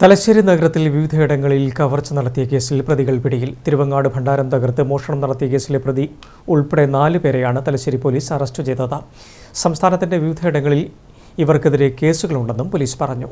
തലശ്ശേരി നഗരത്തിൽ വിവിധയിടങ്ങളിൽ കവർച്ച നടത്തിയ കേസിൽ പ്രതികൾ പിടിയിൽ. തിരുവങ്ങാട് ഭണ്ഡാരം തകർത്ത് മോഷണം നടത്തിയ കേസിലെ പ്രതി ഉൾപ്പെടെ നാല് പേരെയാണ് തലശ്ശേരി പോലീസ് അറസ്റ്റ് ചെയ്തത്. സംസ്ഥാനത്തിന്റെ വിവിധയിടങ്ങളിൽ ഇവർക്കെതിരെ കേസുകളുണ്ടെന്നും പോലീസ് പറഞ്ഞു.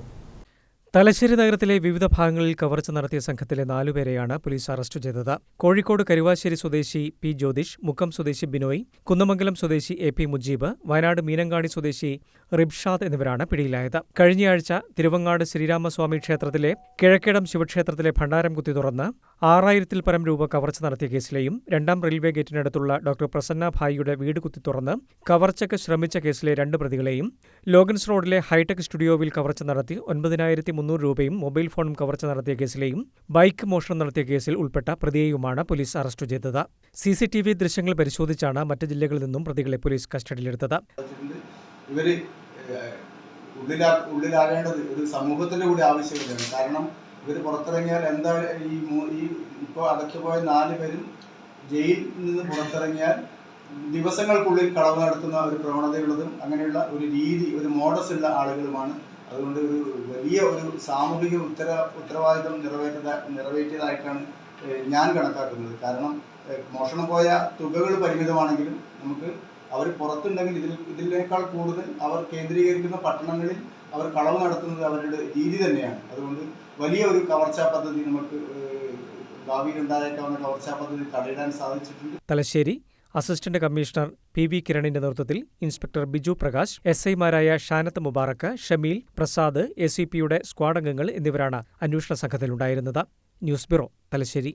തലശ്ശേരി നഗരത്തിലെ വിവിധ ഭാഗങ്ങളിൽ കവർച്ച നടത്തിയ സംഘത്തിലെ നാലുപേരെയാണ് പോലീസ് അറസ്റ്റ് ചെയ്തത്. കോഴിക്കോട് കരുവാശ്ശേരി സ്വദേശി പി ജ്യോതിഷ് മുക്കം സ്വദേശി ബിനോയ് കുന്നമംഗലം സ്വദേശി എ പി മുജീബ് വയനാട് മീനങ്ങാടി സ്വദേശി റിബ്ഷാദ് എന്നിവരാണ് പിടിയിലായത്. കഴിഞ്ഞയാഴ്ച തിരുവങ്ങാട് ശ്രീരാമസ്വാമി ക്ഷേത്രത്തിലെ കിഴക്കേടം ശിവക്ഷേത്രത്തിലെ ഭണ്ഡാരം കുത്തി തുറന്ന് ആറായിരത്തിൽ പരം രൂപ കവർച്ച നടത്തിയ കേസിലെയും രണ്ടാം റെയിൽവേ ഗേറ്റിനടുത്തുള്ള ഡോക്ടർ പ്രസന്ന ഭായിയുടെ വീട് കുത്തി തുറന്ന് കവർച്ചയ്ക്ക് ശ്രമിച്ച കേസിലെ രണ്ട് പ്രതികളെയും ലോഗൻസ് റോഡിലെ ഹൈടെക് സ്റ്റുഡിയോവിൽ കവർച്ച നടത്തി ഒൻപതിനായിരത്തി മുന്നൂറ് രൂപയും മൊബൈൽ ഫോണും കവർച്ച നടത്തിയ കേസിലെയും ബൈക്ക് മോഷണം നടത്തിയ കേസിൽ ഉൾപ്പെട്ട പ്രതിയെയുമാണ് പോലീസ് അറസ്റ്റ് ചെയ്തത്. സി സി ടി വി ദൃശ്യങ്ങൾ പരിശോധിച്ചാണ് മറ്റ് ജില്ലകളിൽ നിന്നും പ്രതികളെ പോലീസ് കസ്റ്റഡിയിലെടുത്തത്. ഉള്ളിലാ ഉള്ളിലാകേണ്ടത് ഒരു സമൂഹത്തിന്റെ കൂടി ആവശ്യമില്ല. കാരണം ഇവർ പുറത്തിറങ്ങിയാൽ എന്താ ഈ ഈ ഇപ്പോൾ അടച്ചുപോയ പോയ നാല് പേരും ജയിലിൽ നിന്ന് പുറത്തിറങ്ങിയാൽ ദിവസങ്ങൾക്കുള്ളിൽ കളവ് നടത്തുന്ന ഒരു പ്രവണതയുള്ളതും അങ്ങനെയുള്ള ഒരു രീതി ഒരു മോഡസ് ഉള്ള ആളുകളുമാണ്. അതുകൊണ്ട് ഒരു വലിയ ഒരു സാമൂഹിക ഉത്തര ഉത്തരവാദിത്വം നിറവേറ്റ നിറവേറ്റിയതായിട്ടാണ് ഞാൻ കണക്കാക്കുന്നത്. കാരണം മോഷണം പോയ തുകകൾ പരിമിതമാണെങ്കിലും നമുക്ക് അവർ പുറത്തുണ്ടെങ്കിൽ ഇതിൽ ഇതിനേക്കാൾ കൂടുതൽ അവർ കേന്ദ്രീകരിക്കുന്ന പട്ടണങ്ങളിൽ അവർ കളവ് നടത്തുന്നത് അവരുടെ രീതി തന്നെയാണ്. അതുകൊണ്ട് വലിയ ഒരു കവർച്ചാ പദ്ധതി നമുക്ക് ഭാവിയിൽ ഉണ്ടായേക്കാവുന്ന കവർച്ചാ പദ്ധതി തടയിടാൻ സാധിച്ചിട്ടുണ്ട്. Thalassery assistant commissioner P V കിരണിന്റെ നേതൃത്വത്തിൽ ഇൻസ്പെക്ടർ ബിജു പ്രകാശ് എസ് ഐമാരായ ഷാനത്ത് മുബാറക്ക് ഷമീൽ പ്രസാദ് എ സി പിയുടെ സ്ക്വാഡ് അംഗങ്ങൾ എന്നിവരാണ് അന്വേഷണ സംഘത്തിലുണ്ടായിരുന്നത്. News bureau Thalassery.